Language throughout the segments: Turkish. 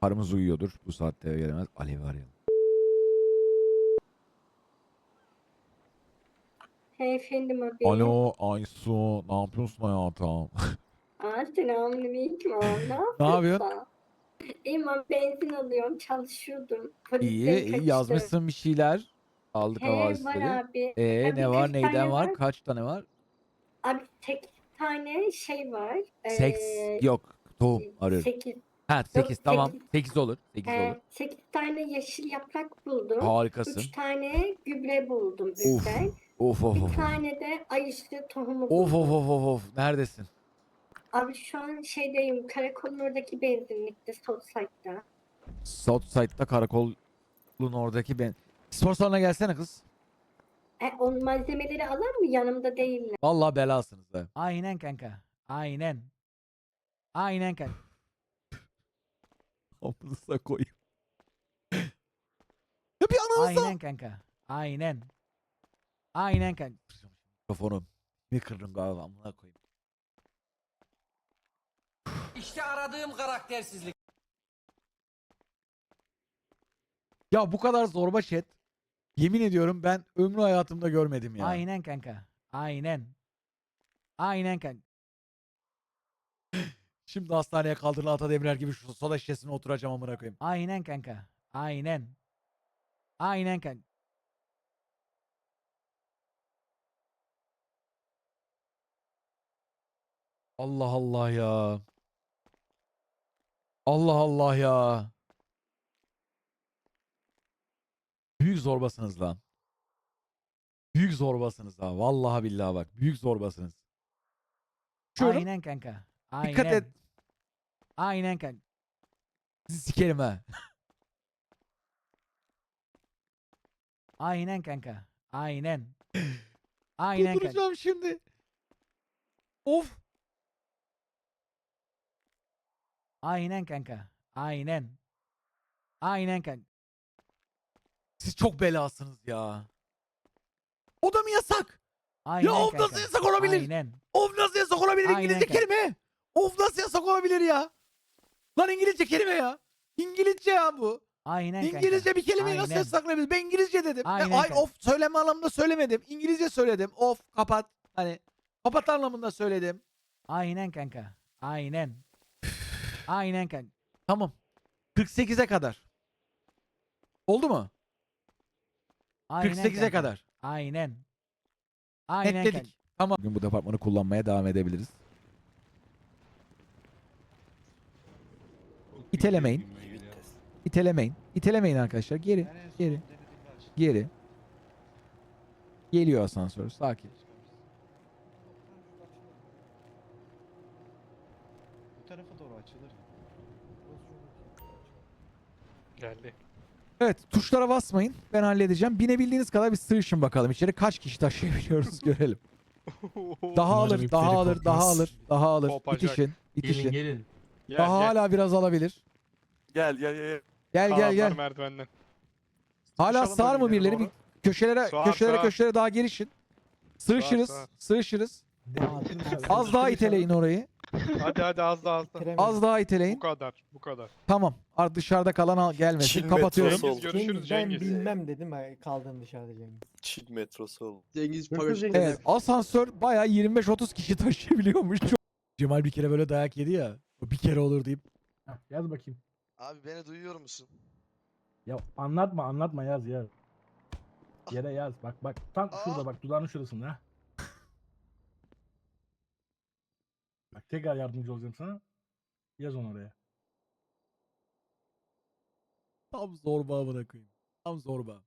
Karımız uyuyordur. Bu saatte gelemez. Alev'i arayalım. Hey efendim abi. Alo Aysu. Ne yapıyorsun hayatım? Aa, selamünaleyküm abi. Ne yapıyorsun? Ne yapıyorsun? İyiyim abi benzin alıyorum çalışıyordum. Polisten iyi iyi kaçtım. yazmışsın bir şeyler. Aldık He hava var abi. Ee Abi ne var kaç neyden tane var? var? Kaç tane var? Abi tek tane şey var. Seks Ee, yok. Tohum arıyorum. Sekiz. Ha 8 tamam. sekiz. 8 olur. 8 Ee, olur. sekiz tane yeşil yaprak buldum. Harikasın. Üç tane gübre buldum Uf, bizden. Of of Bir of. tane de ayışlı tohumu Of buldum. of of of of. Neredesin? Abi şu an şeydeyim. Karakolun oradaki benzinlikte Southside'da. Southside'da karakolun oradaki ben. Spor salonuna gelsene kız. E, o malzemeleri alır mı? Yanımda değiller. Vallahi belasınız da. Aynen kanka. Aynen. Aynen kanka. Amınıza koyayım. ya bir ananıza. Aynen kanka. Aynen. Aynen kanka. Mikrofonu. Bir kırdın galiba amına koyayım. İşte aradığım karaktersizlik. Ya bu kadar zorba chat. Yemin ediyorum ben ömrü hayatımda görmedim ya. Aynen kanka. Aynen. Aynen kanka. Şimdi hastaneye kaldırılan Ata Demirer gibi şu soda şişesine oturacağım amına koyayım. Aynen kanka. Aynen. Aynen kanka. Allah Allah ya. Allah Allah ya. Büyük zorbasınız lan. Büyük zorbasınız ha. Vallahi billahi bak. Büyük zorbasınız. Şuyorum. Aynen kanka. Aynen. Dikkat et. Aynen kanka. Sizi sikerim ha. Aynen kanka. Aynen. Aynen kanka. Şimdi. Of. Aynen kanka. Aynen. Aynen kanka. Siz çok belasınız ya. O da mı yasak? Aynen of kanka. nasıl yasak olabilir? Aynen. Of nasıl yasak olabilir Aynen İngilizce kanka. kelime? Of nasıl yasak olabilir ya? Lan İngilizce kelime ya. İngilizce ya bu. Aynen kanka. İngilizce bir kelimeyi nasıl Aynen. yasaklayabiliriz? Ben İngilizce dedim. Aynen ay kanka. of söyleme anlamında söylemedim. İngilizce söyledim. Of kapat. Hani kapat anlamında söyledim. Aynen kanka. Aynen. Aynen kanka. Tamam. 48'e kadar. Oldu mu? Aynen 48'e kanka. kadar. Aynen. Aynen Netledik. kanka. Tamam. Bugün bu departmanı kullanmaya devam edebiliriz. İtelemeyin. İtelemeyin. İtelemeyin arkadaşlar. Geri. Geri. Geri. Geliyor asansör. Sakin. Bu tarafa doğru açılır. Geldi. Evet tuşlara basmayın. Ben halledeceğim. Binebildiğiniz kadar bir sığışın bakalım içeri. Kaç kişi taşıyabiliyoruz görelim. Daha Umarım alır, daha alır, daha alır, daha alır. Kopacak. İtişin, itişin. gelin. Gel, Daha gel. hala biraz alabilir. Gel gel gel. Gel gel gel. merdivenden. Hala Sıkışalım sağır mı birileri? ileri Bir köşelere, Sağır, köşelere, sağır. köşelere daha girişin. Sığışırız, sağır. sığışırız. Az daha iteleyin orayı. Hadi hadi az daha az daha. Az daha Bu iteleyin. kadar bu kadar. Tamam. Artık dışarıda kalan al gelmesin. Çin Kapatıyorum. metrosu Cengiz oldu. görüşürüz Cengiz, ben Cengiz. bilmem dedim ha, kaldın dışarıda Cengiz. Çin metrosu oldu. Cengiz. Cengiz? Evet, asansör bayağı 25-30 kişi taşıyabiliyormuş. Çok- Cemal bir kere böyle dayak yedi ya. O bir kere olur deyip. Yaz bakayım. Abi beni duyuyor musun? Ya anlatma anlatma yaz yaz. Yere yaz bak bak. Tam şurada bak dudağının şurasında. ha. Bak tekrar yardımcı olacağım sana. Yaz onu oraya. Tam zorba amına koyayım. Tam zorba.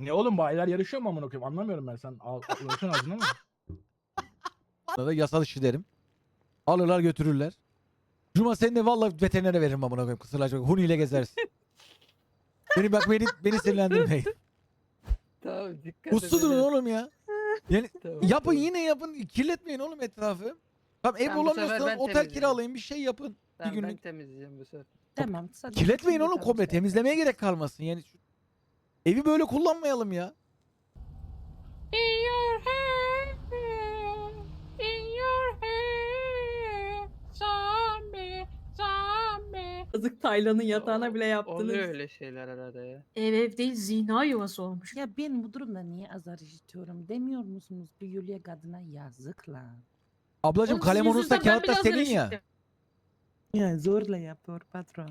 Ne oğlum bu aylar yarışıyor mu amına koyayım? Anlamıyorum ben sen. Al, uğraşın ağzına mı? Bana da yasal işi derim. Alırlar götürürler. Cuma seni de vallahi veterinere veririm amına koyayım. Kısırlaşmak. Huniyle gezersin. beni bak beni, beni sinirlendirmeyin. Tamam dikkat Uslu durun oğlum ya. Yani Tamam, yapın tamam. yine yapın. Kirletmeyin oğlum etrafı. Tamam ev bu sefer bulamıyorsan ben otel temizleyeceğim. kiralayın bir şey yapın. Bir ben günlük. temizleyeceğim bu sefer. Tamam. Kirletmeyin oğlum komple. Temizlemeye gerek kalmasın. Yani şu- evi böyle kullanmayalım ya. Yazık Taylan'ın yatağına bile yaptınız. Oluyor öyle şeyler arada ya. Ev ev değil zina yuvası olmuş. Ya ben bu durumda niye azar işitiyorum demiyor musunuz? Bu Yulia kadına yazık lan. Ablacım Oğlum kalem sizin onursa yüzünüzden ben kağıt da senin ya. işittim. Ya zorla yapıyor patron.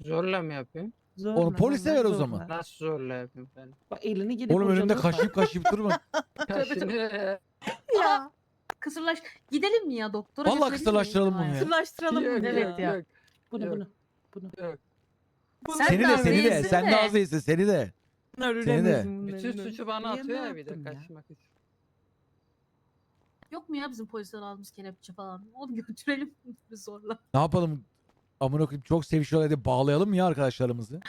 Zorla mı yapayım? Zorla. Onu polise ver o zorla. zaman. Nasıl zorla yapayım ben? Bak elini gidip Oğlum önümde kaşıyıp kaşıyıp durma. Kaşını Ya. Kısırlaş. Gidelim mi ya doktora? Vallahi götürelim mi? kısırlaştıralım bunu ya. Kısırlaştıralım yok, Evet ya. yok, Bunu Yok. bunu. Bunu. yok. Sen Seni de seni de. Sen de az değilsin seni de. Seni de. Bütün suçu bana ne atıyor ya bir de yaptım ya? kaçmak için. Yok mu ya bizim polisler almış kelepçe falan? Oğlum götürelim mi zorla? Ne yapalım? Amına koyayım çok sevişiyorlar diye bağlayalım mı ya arkadaşlarımızı?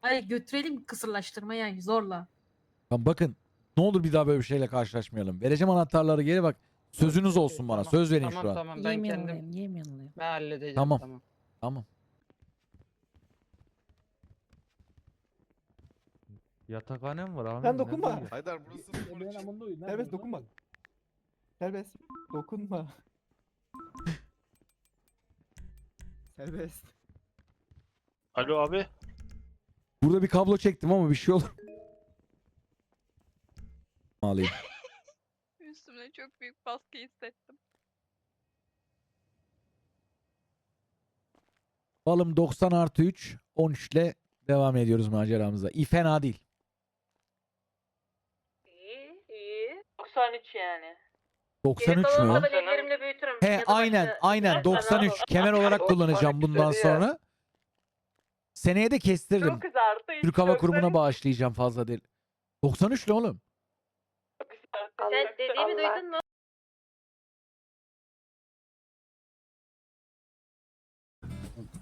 Hayır götürelim kısırlaştırma yani zorla. Tamam bakın. Ne olur bir daha böyle bir şeyle karşılaşmayalım. Vereceğim anahtarları geri bak. Sözünüz olsun bana. Tamam, Söz verin tamam, şu an. Tamam ben Yemin kendim alayım, yemin ben halledeceğim. Tamam. Tamam. Tamam. Yatakhane mi var abi? Sen dokunma. Haydar burası Benim amında uyun. Serbest dokunma. Serbest. Dokunma. Serbest. Alo abi. Burada bir kablo çektim ama bir şey olur. Alayım. Üstümde çok büyük baskı hissettim. Balım 90 artı 3. 13 ile devam ediyoruz maceramıza. İyi fena değil. İyi, iyi. 93 yani. 93 mü? ellerimle büyütürüm. He aynen aynen 93 kemer olarak kullanacağım bundan sonra. Seneye de kestiririm. Çok kızardı. Türk Hava Kurumu'na bağışlayacağım fazla değil. 93 ne oğlum? Sen dediğimi duydun mu?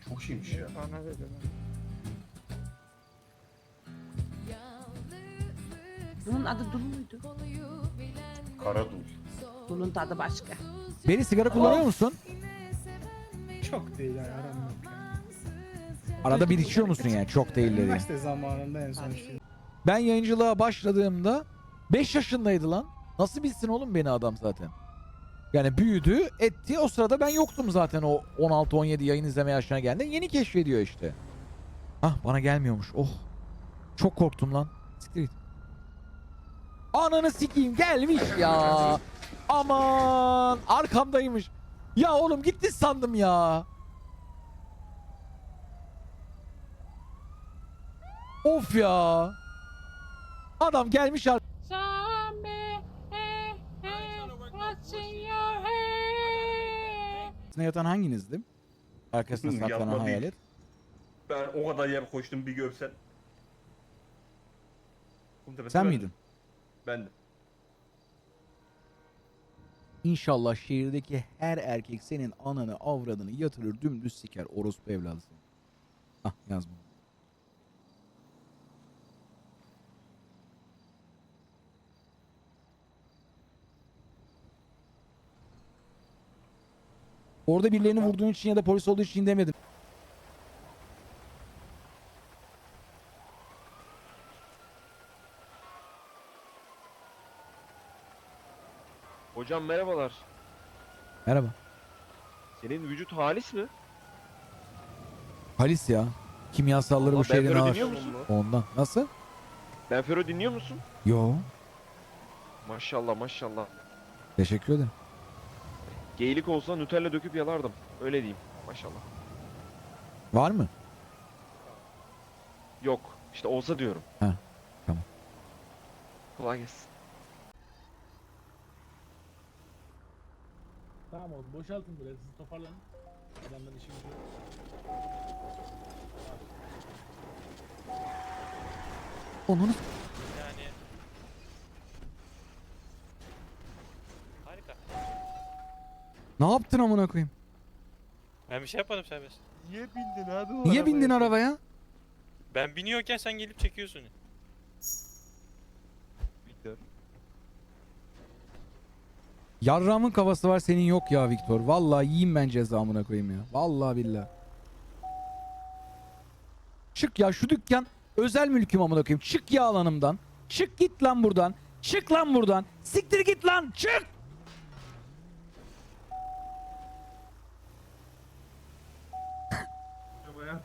Çok şeymiş ya. Bana dedi. Bunun adı Dul muydu? Karadul. Dul'un tadı başka. Beni sigara kullanıyor musun? Çok değil yani aram yok. Arada bir içiyor musun yani çok değilleri. Üniversite zamanında en son işte. Ben yayıncılığa başladığımda 5 yaşındaydı lan. Nasıl bilsin oğlum beni adam zaten. Yani büyüdü, etti. O sırada ben yoktum zaten o 16-17 yayın izleme yaşına geldi. Yeni keşfediyor işte. Hah bana gelmiyormuş. Oh. Çok korktum lan. Siktir git. Ananı sikeyim gelmiş ya. Aman arkamdaymış. Ya oğlum gitti sandım ya. Of ya. Adam gelmiş ar- Arkasına yatan hanginizdi? Arkasına Hı, saklanan yapma hayalet. Ben o kadar yer koştum bir görsen. Kum tepesi Sen ben- miydin? Ben de. İnşallah şehirdeki her erkek senin ananı avradını yatırır dümdüz siker orospu evladısın. Ah yaz bunu. Orada birilerini vurduğun için ya da polis olduğu için demedim. Hocam merhabalar. Merhaba. Senin vücut halis mi? Halis ya. Kimyasalları bu Allah, şehrin Benfero ağır. dinliyor musun? Ondan. Nasıl? Benfero dinliyor musun? Yo. Maşallah maşallah. Teşekkür ederim. Geylik olsa Nutella döküp yalardım. Öyle diyeyim. Maşallah. Var mı? Yok. İşte olsa diyorum. Ha, tamam. Kolay gelsin. Tamam oğlum boşaltın biraz siz toparlanın. Adamların işi gücü yok. Onun Yani. Harika. Ne yaptın amına koyayım? Ben bir şey yapmadım serbest. Niye bindin abi Niye bindin arabaya? Ben biniyorken sen gelip çekiyorsun. Victor. Yarramın kafası var senin yok ya Viktor. Vallahi yiyeyim ben cezamına koyayım ya. Vallahi billahi. Çık ya şu dükkan özel mülküm amına koyayım. Çık ya alanımdan. Çık git lan buradan. Çık lan buradan. Siktir git lan. Çık.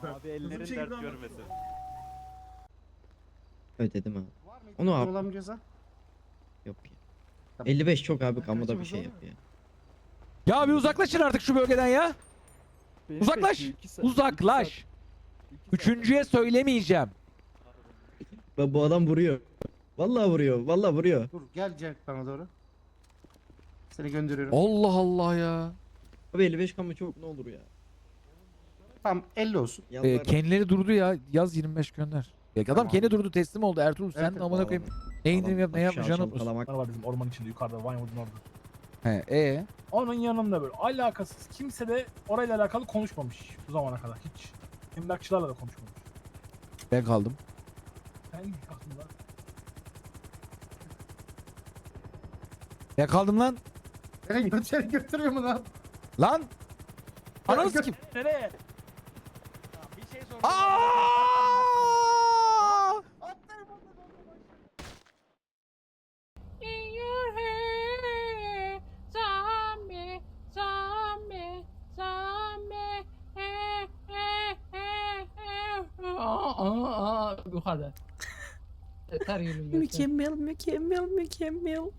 Abi ellerin dert görmesin. Ödedim abi. Onu abi. Olan ceza. Yok ya. 55 çok abi kamuda bir şey yap ya. Ya bir uzaklaşın artık şu bölgeden ya. Uzaklaş. Uzaklaş. Üçüncüye söylemeyeceğim. Bak bu adam vuruyor. Vallahi vuruyor. Vallahi vuruyor. Dur gel Jack bana doğru. Seni gönderiyorum. Allah Allah ya. Abi 55 kamu çok ne olur ya. Tamam 50 olsun. Ee, Yalvarırım. kendileri durdu ya. Yaz 25 gönder. Ya adam Tamam. kendi durdu teslim oldu. Ertuğrul sen evet, amına koyayım. Ne indirim yap ne unutmuşsun. çalkalamak. Var bizim orman içinde yukarıda Vinewood'un orada. He e Onun yanında böyle alakasız kimse de orayla alakalı konuşmamış bu zamana kadar hiç. Emlakçılarla da konuşmamış. ben kaldım. Ben aklımda. Ben kaldım lan. Götür götürüyor mu lan? Lan. Ananı Ya, sikeyim. Nereye? Aa! Zombie, zombie, zombie. Yukarıda. Yeter yeter. Mükemmel, mükemmel, mükemmel.